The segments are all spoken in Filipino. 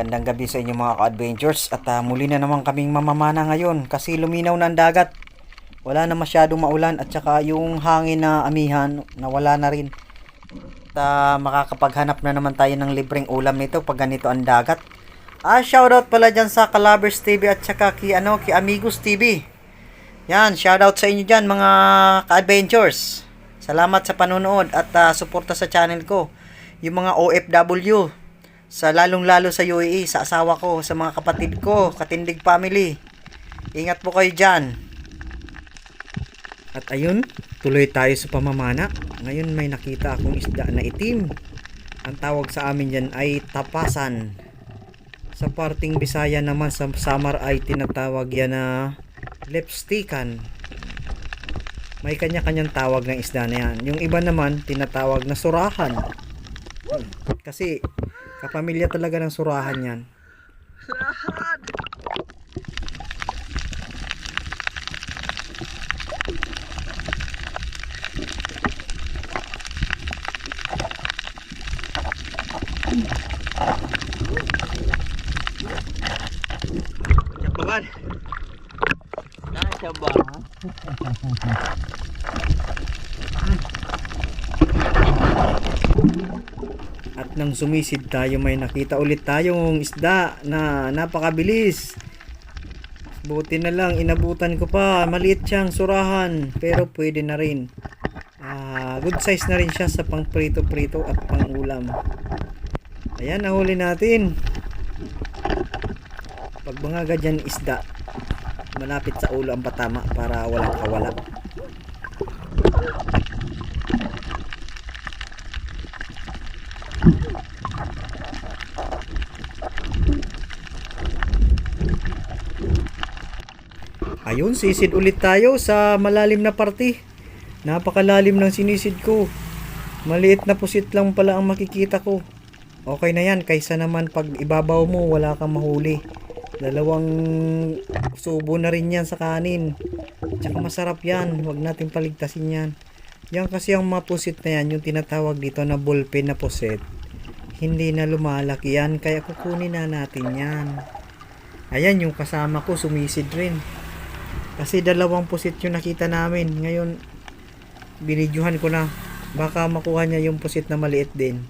Magandang gabi sa inyo mga ka-adventures at ah, muli na naman kaming mamamana ngayon kasi luminaw na ang dagat. Wala na masyadong maulan at saka yung hangin na amihan nawala na rin. At ah, makakapaghanap na naman tayo ng libreng ulam nito pag ganito ang dagat. Ah, shoutout pala dyan sa Calabers TV at saka ki, ano, ki Amigos TV. Yan, shoutout sa inyo dyan mga ka-adventures. Salamat sa panonood at ah, suporta sa channel ko. Yung mga OFW, sa lalong-lalo sa UAE, sa asawa ko, sa mga kapatid ko, katindig family. Ingat po kayo dyan. At ayun, tuloy tayo sa pamamana. Ngayon may nakita akong isda na itim. Ang tawag sa amin dyan ay tapasan. Sa parting Bisaya naman sa Samar ay tinatawag yan na lipstickan. May kanya-kanyang tawag ng isda na yan. Yung iba naman tinatawag na surahan. Kasi kapamilya talaga ng surahan yan. Yapagan. Nasa ba? At nang sumisid tayo may nakita ulit tayong isda na napakabilis. Buti na lang inabutan ko pa. Maliit siyang surahan pero pwede na rin. Ah, good size na rin siya sa pang prito-prito at pang ulam. Ayan, nahuli natin. Pag mga ganyan isda, malapit sa ulo ang patama para walang kawala. Ayun, sisid ulit tayo sa malalim na parte. Napakalalim ng sinisid ko. Maliit na pusit lang pala ang makikita ko. Okay na yan, kaysa naman pag ibabaw mo, wala kang mahuli. Dalawang subo na rin yan sa kanin. Tsaka masarap yan, huwag natin paligtasin yan. Yan kasi ang mga pusit na yan, yung tinatawag dito na ballpen na pusit. Hindi na lumalaki yan, kaya kukunin na natin yan. Ayan, yung kasama ko sumisid rin. Kasi dalawang pusit yung nakita namin. Ngayon, binidyohan ko na. Baka makuha niya yung pusit na maliit din.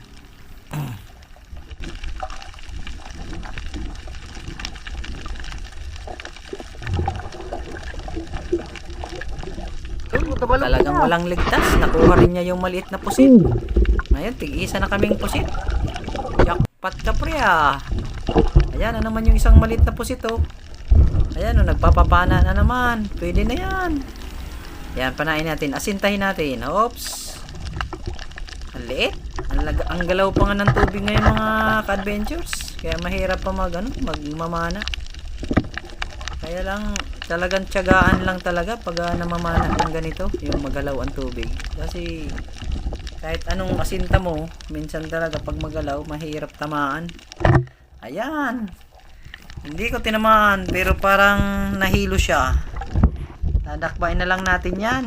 Talagang walang ligtas. Nakuha rin niya yung maliit na pusit. Ngayon, tig-isa na kaming pusit. Jackpot ka pre ah. Ayan, na naman yung isang maliit na pusit oh. Ayan, oh, nagpapapana na naman. Pwede na yan. Yan, panain natin. Asintahin natin. Oops. Ang liit. Ang, ang galaw pa nga ng tubig ngayon mga ka-adventures. Kaya mahirap pa mag, ano, magmamana. Kaya lang, talagang tiyagaan lang talaga pag ah, namamana ng ganito, yung magalaw ang tubig. Kasi, kahit anong asinta mo, minsan talaga pag magalaw, mahirap tamaan. Ayan. Hindi ko tinamaan, pero parang nahilo siya. Dadakbain na lang natin yan.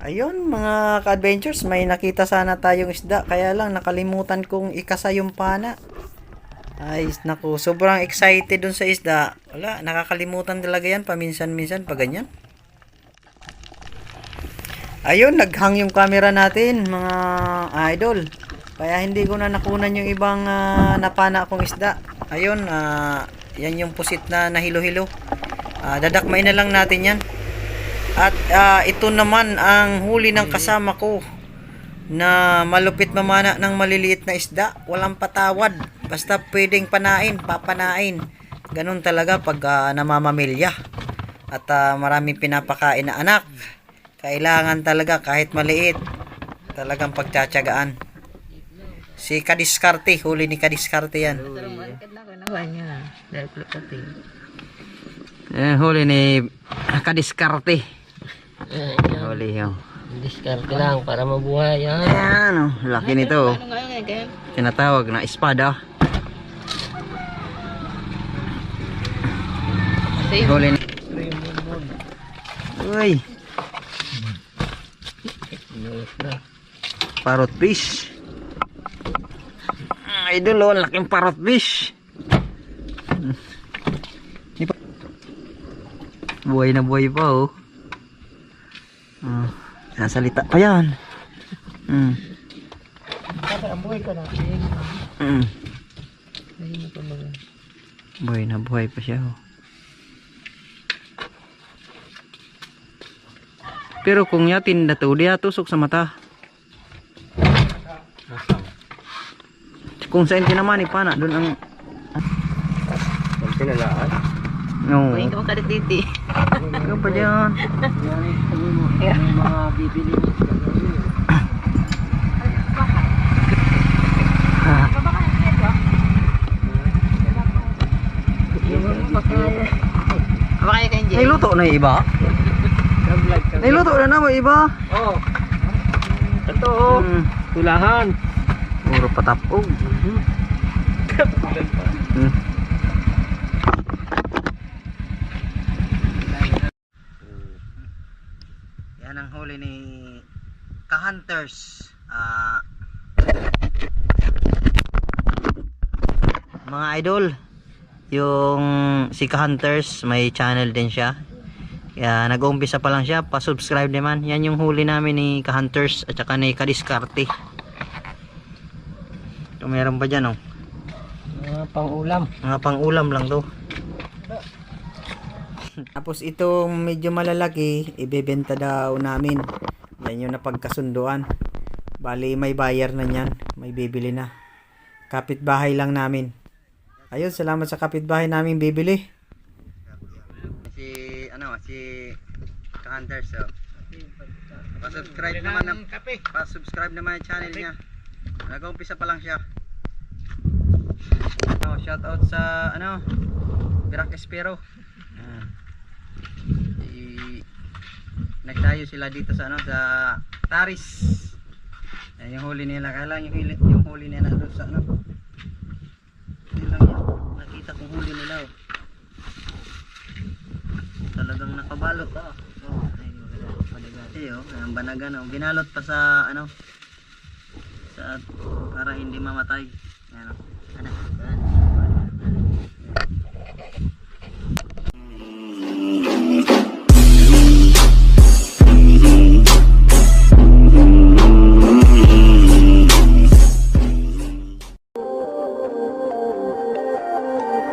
Ayun mga ka-adventures, may nakita sana tayong isda. Kaya lang nakalimutan kong ikasa yung pana. Ay, naku, sobrang excited dun sa isda. Wala, nakakalimutan talaga yan paminsan-minsan pag ganyan. Ayun, naghang yung camera natin, mga idol. Kaya hindi ko na nakunan yung ibang ah, napana akong isda. Ayun, ah, yan yung pusit na nahilo-hilo. Ah, dadakmay na lang natin yan. At ah, ito naman ang huli ng kasama ko na malupit mamana ng maliliit na isda. Walang patawad. Basta pwedeng panain, papanain. Ganun talaga pag ah, namamamilya. At ah, maraming pinapakain na anak. Kailangan talaga kahit maliit. Talagang pagtsatsagaan. Si Kadiskarte, huli ni Kadiskarte yan. Eh, huli ni Kadiskarte. Huli yun. Diskarte lang para mabuhay yan. Ayan, oh, laki nito. oh. Tinatawag na espada. Same. Huli na. Uy, parrot fish. Idol, oh, laking parrot fish. Buhay na buhay pa, oh. Ah, sasalita pa yan. Mm. Mm. Buhay na buhay pa siya, oh. Pero kung yatin na to, di tusok sa mata. Kung saan tinaman ipana, doon ang... Ang pinalaan. No. May ka kadititi. Ano pa dyan? May mga bibili. Baka kayo Jay. Niluto yung iba? Niluto na na mo iba? Oo. Ito oh. Hmm. Tulahan. Puro patapog. Hmm. Yan ang huli ni Ka-Hunters. Ah mga idol, yung si Ka-Hunters, may channel din siya. Kaya nag-uumpisa pa lang siya, pa-subscribe naman. Yan yung huli namin ni Ka-Hunters at saka ni Kadiskarte. Ito meron pa dyan oh. Mga pang-ulam. Mga pang-ulam lang to. Tapos itong medyo malalaki, ibebenta daw namin. Yan yung napagkasunduan. Bali, may buyer na yan. May bibili na. Kapitbahay lang namin. Ayun, salamat sa kapitbahay namin bibili. Si, ano, Hunters, oh. Pa-subscribe naman ng, pa-subscribe naman yung channel niya. Nag-umpisa pa lang siya. Oh, shout out sa ano Birak Espero. I nagdayo sila dito sa ano sa Taris. Ayan yung huli nila. Kaya lang yung huli, yung huli nila doon sa ano. Hindi lang yan. Nakita kong huli nila. Oh. Oh. Oh, ayun, oh. Ang banagan. Oh. Binalot pa sa ano sa para hindi mamatay. Oh. Ano?